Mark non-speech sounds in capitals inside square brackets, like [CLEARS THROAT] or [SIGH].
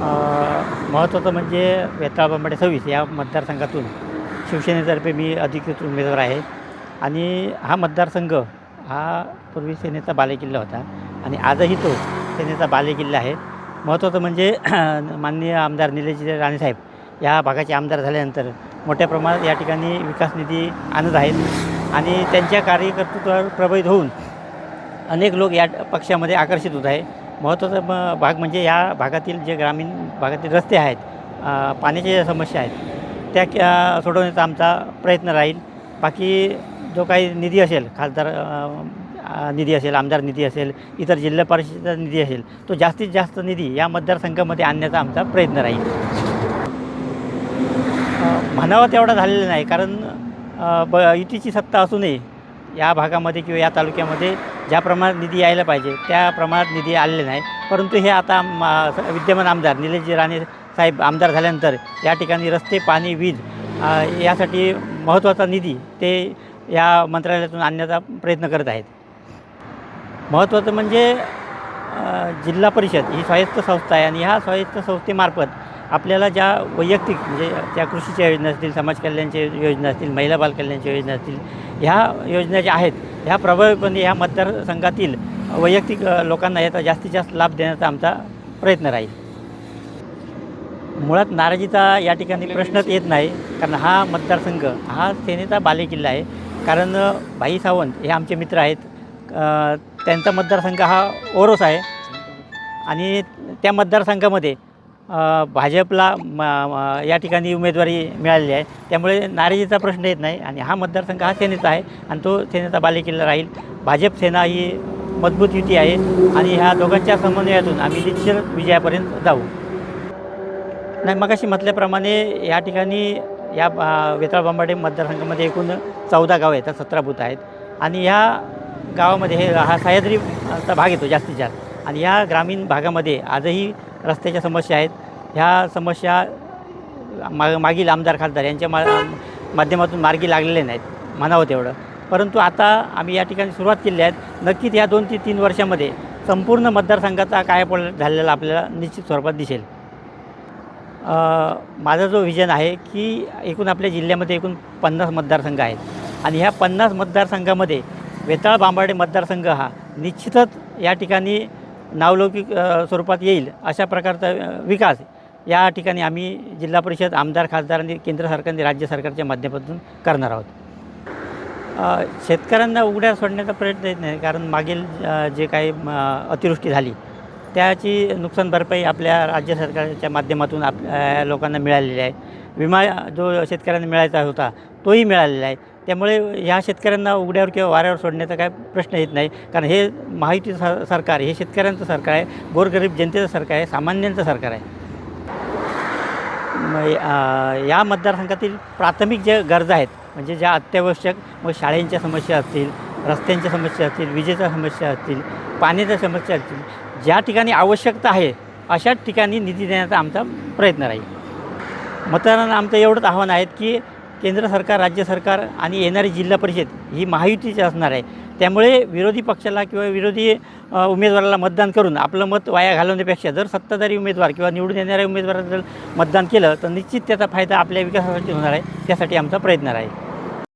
महत्त्वाचं म्हणजे वेताळ बंबाडे सव्वीस या मतदारसंघातून शिवसेनेतर्फे मी अधिकृत उमेदवार आहे. आणि हा मतदारसंघ हा पूर्वी सेनेचा बालेकिल्ला होता आणि आजही तो सेनेचा बालेकिल्ला आहे. महत्त्वाचं म्हणजे [CLEARS THROAT] माननीय आमदार निलेशजी राणेसाहेब या भागाचे आमदार झाल्यानंतर मोठ्या प्रमाणात या ठिकाणी विकास निधी आणत आहेत आणि त्यांच्या कार्यकर्तृत्वावर प्रभावित होऊन अनेक लोक या पक्षामध्ये आकर्षित होत आहे. महत्त्वाचा म भाग म्हणजे या भागातील जे ग्रामीण भागातील रस्ते आहेत पाण्याच्या ज्या समस्या आहेत त्या क्या सोडवण्याचा आमचा प्रयत्न राहील. बाकी जो काही निधी असेल खासदार निधी असेल आमदार निधी असेल इतर जिल्हा परिषदेचा निधी असेल तो जास्तीत जास्त निधी या मतदारसंघामध्ये आणण्याचा आमचा प्रयत्न राहील. म्हणावा म्हणावं तेवढा झालेला नाही कारण ब युतीची सत्ता असूनही या भागामध्ये किंवा या तालुक्यामध्ये ज्या प्रमाणात निधी यायला पाहिजे त्या प्रमाणात निधी आलेले नाही. परंतु हे आता विद्यमान आमदार निलेशजी राणे साहेब आमदार झाल्यानंतर या ठिकाणी रस्ते पाणी वीज यासाठी महत्त्वाचा निधी ते या मंत्रालयातून आणण्याचा प्रयत्न करत आहेत. महत्त्वाचं म्हणजे जिल्हा परिषद ही स्वायत्त संस्था आहे आणि ह्या स्वायत्त संस्थेमार्फत आपल्याला ज्या वैयक्तिक म्हणजे त्या कृषीच्या योजना असतील समाज कल्याणच्या योजना असतील महिला बालकल्याणच्या योजना असतील ह्या योजना ज्या आहेत ह्या प्रभावीपणे ह्या मतदारसंघातील वैयक्तिक लोकांना याचा जास्तीत जास्त लाभ देण्याचा आमचा प्रयत्न राहील. मुळात नाराजीचा या ठिकाणी प्रश्नच येत नाही कारण हा मतदारसंघ हा सेनेचा बालेकिल्ला आहे. कारण भाई सावंत हे आमचे मित्र आहेत. त्यांचा मतदारसंघ हा ओरोस आहे. आणि त्या मतदारसंघामध्ये भाजपला म या ठिकाणी उमेदवारी मिळालेली आहे. त्यामुळे नाराजीचा प्रश्न येत नाही आणि हा मतदारसंघ हा सेनेचा आहे आणि तो सेनेचा बालेकिल्ला राहील. भाजप सेना ही मजबूत युती आहे आणि ह्या दोघांच्या समन्वयातून आम्ही निश्चित विजयापर्यंत जाऊ. नाही मग अशी म्हटल्याप्रमाणे या ठिकाणी या वेताळ बांबाडे मतदारसंघामध्ये एकूण चौदा गावं आहेत सतरा बूथ आहेत. आणि ह्या गावामध्ये हे हा सह्याद्रीचा भाग येतो जास्तीत जास्त. आणि ह्या ग्रामीण भागामध्ये आजही रस्त्याच्या समस्या आहेत. ह्या समस्या मा मागील आमदार खासदार यांच्या मा माध्यमातून मार्गी लागलेले नाहीत म्हणावं तेवढं. परंतु आता आम्ही या ठिकाणी सुरुवात केली आहेत नक्कीच या दोन ते तीन वर्षामध्ये संपूर्ण मतदारसंघाचा काय पड झालेला आपल्याला निश्चित स्वरूपात दिसेल. माझा जो विजन आहे की एकूण आपल्या जिल्ह्यामध्ये एकूण पन्नास मतदारसंघ आहेत. आणि ह्या पन्नास मतदारसंघामध्ये वेताळ बांबाडे मतदारसंघ हा निश्चितच या ठिकाणी नावलौकिक स्वरूपात येईल अशा प्रकारचा विकास या ठिकाणी आम्ही जिल्हा परिषद आमदार खासदार आणि केंद्र सरकार आणि राज्य सरकारच्या माध्यमातून करणार आहोत. शेतकऱ्यांना उघड्या सोडण्याचा प्रयत्न येत नाही कारण मागील जे काही म, अतिवृष्टी झाली त्याची नुकसान भरपाई आपल्या राज्य सरकारच्या माध्यमातून आप लोकांना मिळालेली आहे. विमा जो शेतकऱ्यांना मिळायचा होता तोही मिळालेला आहे. त्यामुळे ह्या शेतकऱ्यांना उघड्यावर किंवा वाऱ्यावर सोडण्याचा काय प्रश्न येत नाही. कारण हे माहिती सरकार हे शेतकऱ्यांचं सरकार आहे गोरगरीब जनतेचं सरकार आहे सामान्यांचं सरकार आहे. या मतदारसंघातील प्राथमिक ज्या गरजा आहेत म्हणजे ज्या अत्यावश्यक मग शाळेंच्या समस्या असतील रस्त्यांच्या समस्या असतील विजेच्या समस्या असतील पाण्याच्या समस्या असतील ज्या ठिकाणी आवश्यकता आहे अशाच ठिकाणी निधी देण्याचा आमचा प्रयत्न राहील. मतदारांना आमचं एवढंच आव्हान आहे की केंद्र सरकार राज्य सरकार आणि येणारी जिल्हा परिषद ही महायुतीची असणार आहे. त्यामुळे विरोधी पक्षाला किंवा विरोधी उमेदवाराला मतदान करून आपलं मत वाया घालवण्यापेक्षा जर सत्ताधारी उमेदवार किंवा निवडून येणाऱ्या उमेदवाराला जर मतदान केलं तर निश्चित त्याचा फायदा आपल्या विकासासाठी होणार आहे. त्यासाठी आमचा प्रयत्न राहील